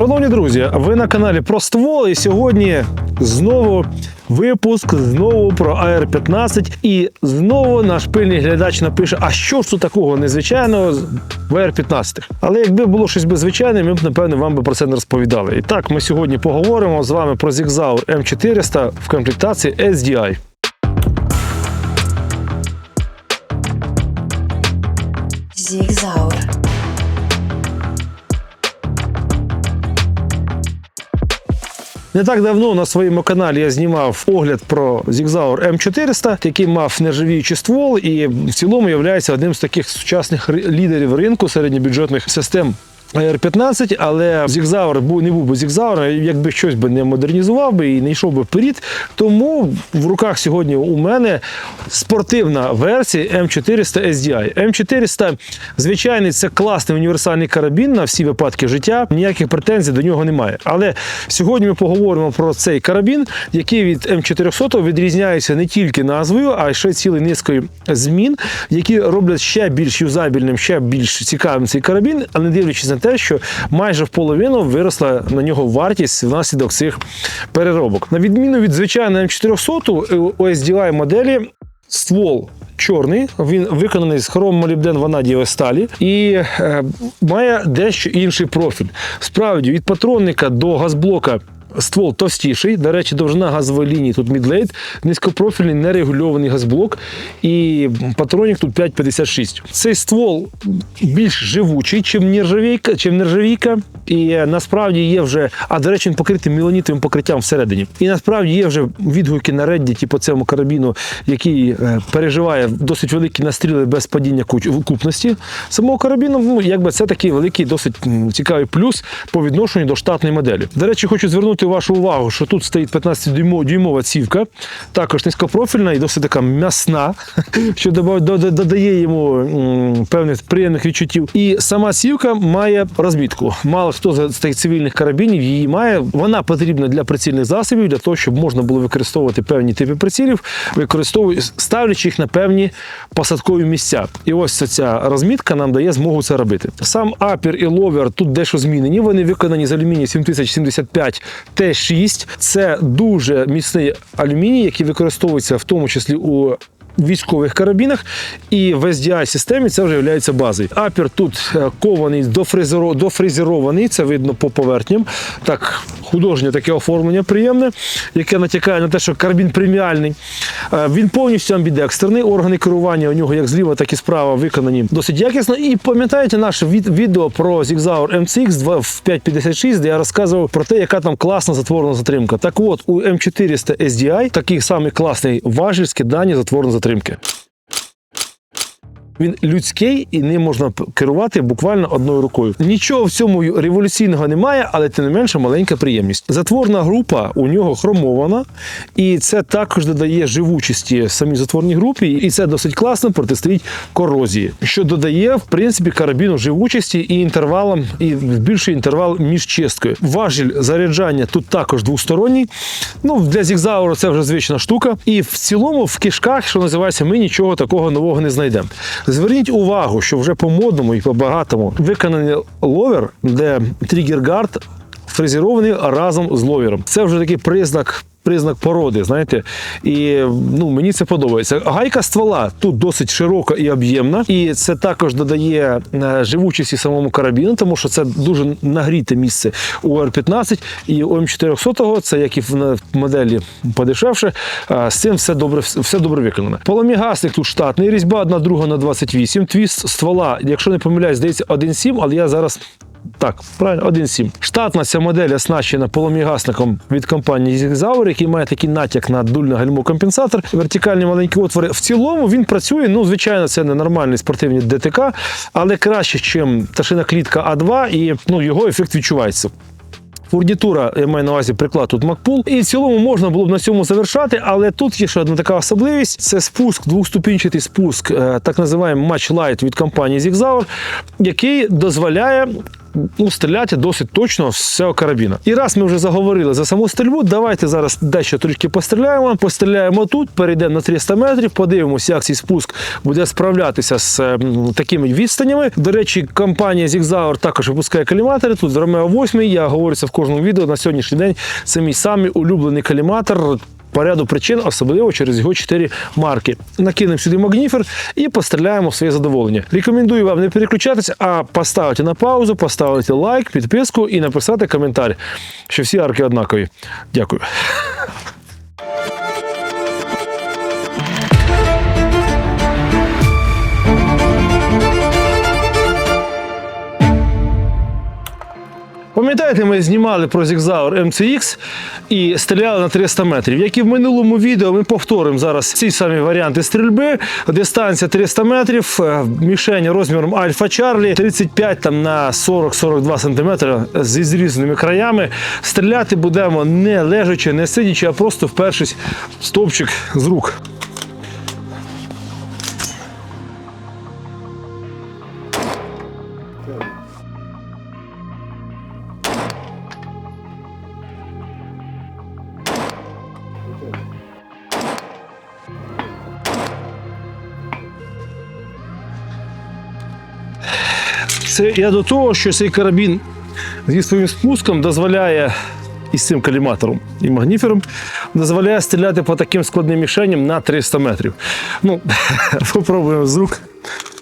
Шановні друзі, ви на каналі про ствол, і сьогодні знову випуск знову про AR-15. І знову наш пильний глядач напише: а що ж тут такого незвичайного в AR-15? Але якби було щось беззвичайне, ми б напевно вам би про це не розповідали. І так, ми сьогодні поговоримо з вами про Zigzauer M400 в комплектації SDI. Зигзаур. Не так давно на своєму каналі я знімав огляд про Зігзаур М400, який мав нержавіючий ствол і в цілому є одним з таких сучасних лідерів ринку середньобюджетних систем. AR-15, але був не був би Zigzauer, якби щось би не модернізував би і не йшов би вперед. Тому в руках сьогодні у мене спортивна версія M400 SDI. M400 звичайний це класний універсальний карабін на всі випадки життя. Ніяких претензій до нього немає. Але сьогодні ми поговоримо про цей карабін, який від М400 відрізняється не тільки назвою, а й ще цілою низкою змін, які роблять ще більш юзабільним, ще більш цікавим цей карабін, а не дивлячись на те, що майже в половину виросла на нього вартість внаслідок цих переробок. На відміну від звичайної М400, у SDI моделі ствол. Чорний, він виконаний з хромомолібден ванадієвої сталі і е, має дещо інший профіль. Справді, від патронника до газблока ствол товстіший. До речі, довжина газової лінії тут мідлейт, низькопрофільний нерегульований газблок, і патронік тут 5,56. Цей ствол більш живучий, чим нержавійка, чим нержавійка. І е, насправді є вже, а до речі, він покритий мілонітовим покриттям всередині. І насправді є вже відгуки на Reddit по цьому карабіну, який е, переживає досить великі настріли без падіння купності самого карабіну. Ну, якби це такий великий, досить цікавий плюс по відношенню до штатної моделі. До речі, хочу звернути вашу увагу, що тут стоїть 15-дюймова цівка, також низькопрофільна і досить така м'ясна, що додає йому певних приємних відчуттів. І сама цівка має розмітку. Мало хто з тих цивільних карабінів її має. Вона потрібна для прицільних засобів, для того, щоб можна було використовувати певні типи прицілів, використовуючи ставлячи їх на певні посадкові місця. І ось ця розмітка нам дає змогу це робити. Сам апір і ловер тут дещо змінені. Вони виконані з алюмінію 7075 Т6. Це дуже міцний алюміній, який використовується в тому числі у військових карабінах, і в SDI системі це вже є базою. Апір тут е, кований, дофрезерований, це видно по поверхням. Так, художнє таке оформлення приємне, яке натякає на те, що карабін преміальний. Е, Він повністю амбідекстерний, органи керування у нього як зліва, так і справа виконані досить якісно. І пам'ятаєте наше відео про Zigzauer MCX в 556, де я розказував про те, яка там класна затворна затримка. Так от, у M400 SDI такий самий класний важіль скидання затворної затримки. Він людський і ним можна керувати буквально одною рукою. Нічого в цьому революційного немає, але тим не менше маленька приємність. Затворна група у нього хромована, і це також додає живучості самій затворній групі, і це досить класно протистоїть корозії, що додає в принципі карабіну живучості і інтервалом, і збільшує інтервал між чисткою. Важіль заряджання тут також двосторонній. Ну для зігзауру це вже звична штука. І в цілому в кишках, що називається, ми нічого такого нового не знайдемо. Зверніть увагу, що вже по модному і по багатому виконаний ловер, де тригер-гард фрезерований разом з ловером. Це вже такий признак. Признак породи, знаєте, і ну мені це подобається. Гайка ствола тут досить широка і об'ємна, і це також додає е, живучості самому карабіну, тому що це дуже нагріте місце у Р-15 і у М400, це як і в моделі подешевше. е, З цим все добре, все добре виконано. Полум'ягасник тут штатний, різьба одна друга на 28, твіст ствола, якщо не помиляюсь, здається 1,7, але я зараз так, правильно, 1.7. Штатна ця модель оснащена полум'ягасником від компанії Zigzauer, який має такий натяк на дульно гальмо компенсатор, вертикальні маленькі отвори. В цілому він працює. Ну, звичайно, це не нормальний спортивний ДТК, але краще, ніж пташина клітка А2, і ну, його ефект відчувається. Фурнітура, я маю на увазі приклад тут Макпул. І в цілому можна було б на цьому завершати, але тут є ще одна така особливість: це спуск, двохступінчатий спуск, е, так називаємо Match Light від компанії Zigzauer, який дозволяє ну, стріляти досить точно з цього карабіна. І раз ми вже заговорили за саму стрільбу, давайте зараз дещо трішки постріляємо. Постріляємо тут, перейдемо на 300 метрів, подивимося, як цей спуск буде справлятися з ем, такими відстанями. До речі, компанія Zigzauer також випускає каліматори. Тут з Romeo 8, я говорю це в кожному відео на сьогоднішній день. Це мій самий улюблений каліматор. По ряду причин, особливо через його чотири марки. Накинемо сюди магніфер і постріляємо в своє задоволення. Рекомендую вам не переключатися, а поставити на паузу, поставити лайк, підписку і написати коментар, що всі арки однакові. Дякую. Пам'ятаєте, ми знімали про Zigzauer MCX і стріляли на 300 метрів. Як і в минулому відео, ми повторимо зараз ці самі варіанти стрільби. Дистанція 300 метрів, е, мішень розміром Альфа Чарлі 35 там, на 40-42 см зі зрізаними краями. Стріляти будемо не лежачи, не сидячи, а просто впершись стовпчик з рук. Це я до того, що цей карабін зі своїм спуском дозволяє і з цим каліматором і магніфером дозволяє стріляти по таким складним мішеням на 300 метрів. Ну, попробуємо з рук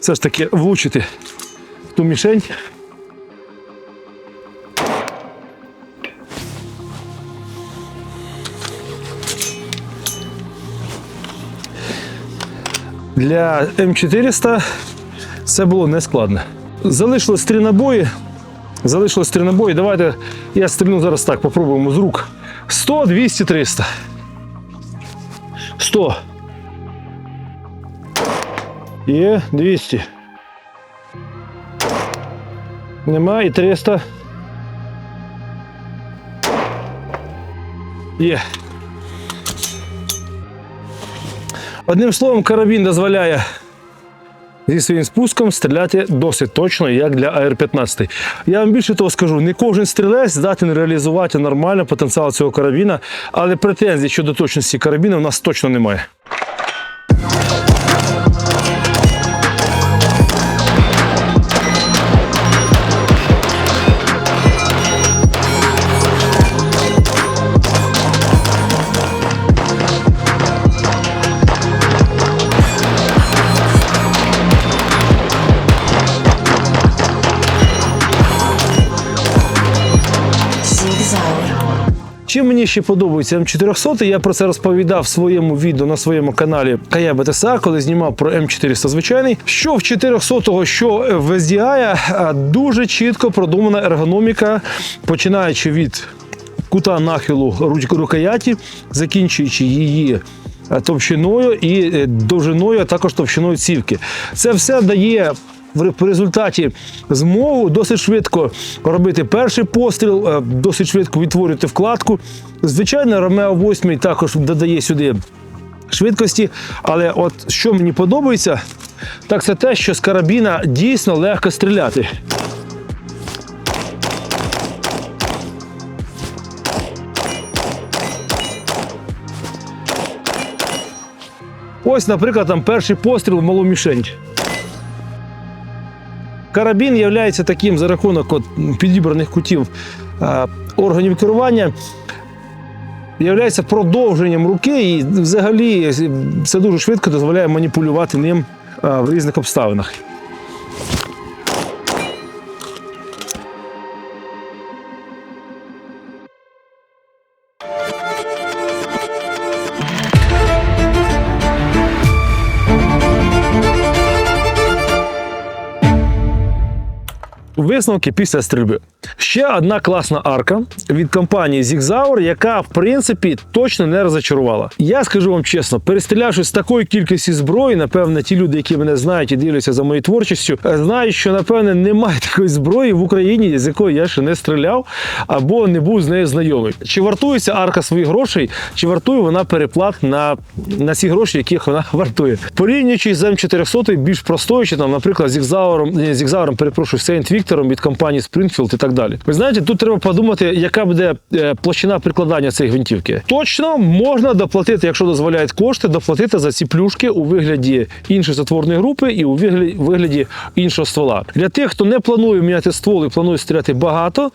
все ж таки влучити ту мішень. Для М400 це було нескладно. Залишилось три набої. Залишилось три набої. Давайте я стрільну зараз так, попробуємо з рук. 100, 200, 300. 100. Є 200. Нема і 300. Є. Одним словом, карабін дозволяє зі своїм спуском стріляти досить точно, як для АР-15. Я вам більше того скажу, не кожен стрілець здатен реалізувати нормально потенціал цього карабіна, але претензій щодо точності карабіна в нас точно немає. Мені ще подобається М400, я про це розповідав в своєму відео на своєму каналі Кая БТСА, коли знімав про М400 звичайний. Що в 400-го, що в SDI, дуже чітко продумана ергономіка, починаючи від кута нахилу рукояті, закінчуючи її е, товщиною і е, довжиною, а також товщиною цівки. Це все дає в результаті змогу досить швидко робити перший постріл, е, досить швидко відтворювати вкладку. Звичайно, Ромео 8 також додає сюди швидкості, але от що мені подобається, так це те, що з карабіна дійсно легко стріляти. Ось, наприклад, там перший постріл в малу мішень. Карабін є таким за рахунок от підібраних кутів органів керування. Являється продовженням руки, і взагалі це дуже швидко дозволяє маніпулювати ним в різних обставинах. Висновки після стрільби. Ще одна класна арка від компанії Zigzauer, яка в принципі точно не розочарувала. Я скажу вам чесно, перестрілявшись з такою кількістю зброї, напевне, ті люди, які мене знають і дивляться за моєю творчістю, знають, що напевне немає такої зброї в Україні, з якої я ще не стріляв або не був з нею знайомий. Чи вартує ця арка своїх грошей, чи вартує вона переплат на, на ці гроші, яких вона вартує? Порівнюючи з М400 більш простою, чи там, наприклад, Зігзауром, Зігзауром, перепрошую, Сейнт Віктором від компанії Springfield і так далі. Ви знаєте, тут треба подумати, яка буде е, площина прикладання цієї гвинтівки. Точно можна доплатити, якщо дозволяють кошти, доплатити за ці плюшки у вигляді іншої затворної групи і у вигляді, іншого ствола. Для тих, хто не планує міняти ствол і планує стріляти багато,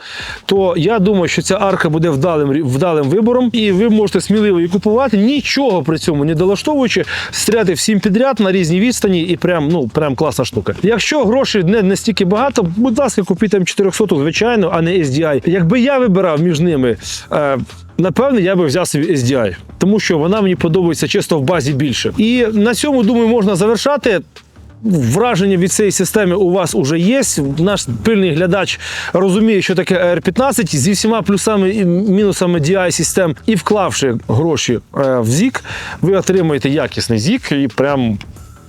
то я думаю, що ця арка буде вдалим, вдалим вибором, і ви можете сміливо її купувати, нічого при цьому не долаштовуючи, стріляти всім підряд на різній відстані, і прям, ну, прям класна штука. Якщо грошей не настільки багато, будь ласка, купіть М400, звичайно, а не SDI. Якби я вибирав між ними. Е, Напевне, я би взяв собі SDI, тому що вона мені подобається чисто в базі більше. І на цьому, думаю, можна завершати. Враження від цієї системи у вас уже є. Наш пильний глядач розуміє, що таке AR-15 зі всіма плюсами і мінусами DI систем і вклавши гроші е, в ЗІК, ви отримаєте якісний ЗІК і прям.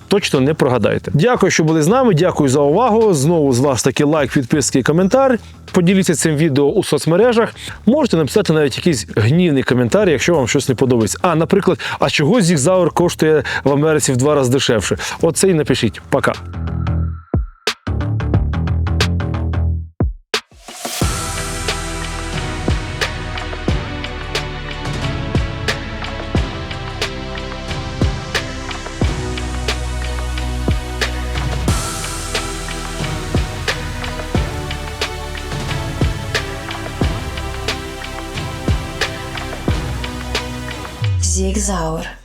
Точно не прогадаєте. Дякую, що були з нами. Дякую за увагу. Знову з вас таки лайк, підписки і коментар. Поділіться цим відео у соцмережах. Можете написати навіть якийсь гнівний коментар, якщо вам щось не подобається. А, наприклад, а чого Зігзаур коштує в Америці в два рази дешевше? Оце і напишіть. Пока. Isaura.